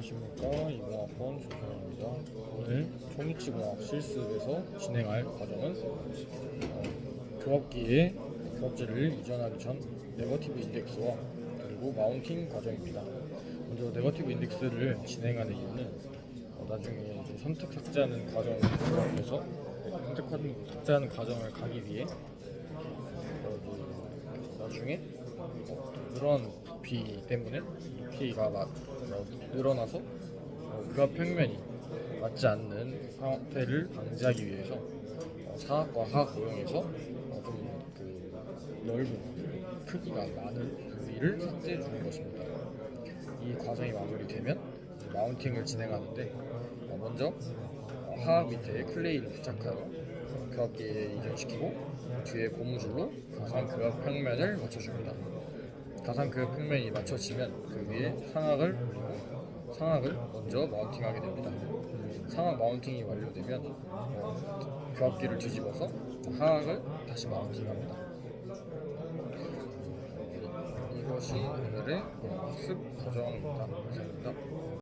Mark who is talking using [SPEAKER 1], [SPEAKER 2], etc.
[SPEAKER 1] 안녕하십니까 이공학번 조성입니다. 오늘 초미치공학 실습에서 진행할 과정은 어, 교합기에 교합지를 이전하기 전 네거티브 인덱스와 그리고 마운팅 과정입니다. 먼저 네거티브 인덱스를 진행하는 이유는 어, 나중에 이제 선택 삭제하는 과정을 통해서 선택하는 삭제하는 과정을 가기 위해 어, 나중에 어, 그런 부피 때문에 부피가 막 어, 늘어나서 어, 그합 평면이 맞지 않는 상태를 방지하기 위해서 어, 사학과 하학 모형에서 어, 좀그 넓은 크기가 많은 부위를 삭제해 주는 것입니다. 이 과정이 마무리되면 마운팅을 진행하는데 어, 먼저 어, 하학 밑에 클레이를 부착하여 교합기에 이전시키고 뒤에 고무줄로 가상 교합 평면을 맞춰줍니다. 가상 교합 평면이 맞춰지면 그 위에 상악을 상악을 먼저 마운팅하게 됩니다. 상악 마운팅이 완료되면 어, 교합기를 뒤집어서 하악을 다시 마운팅합니다. 이것이 오늘의 어, 학습 과정입니다. 감사합니다.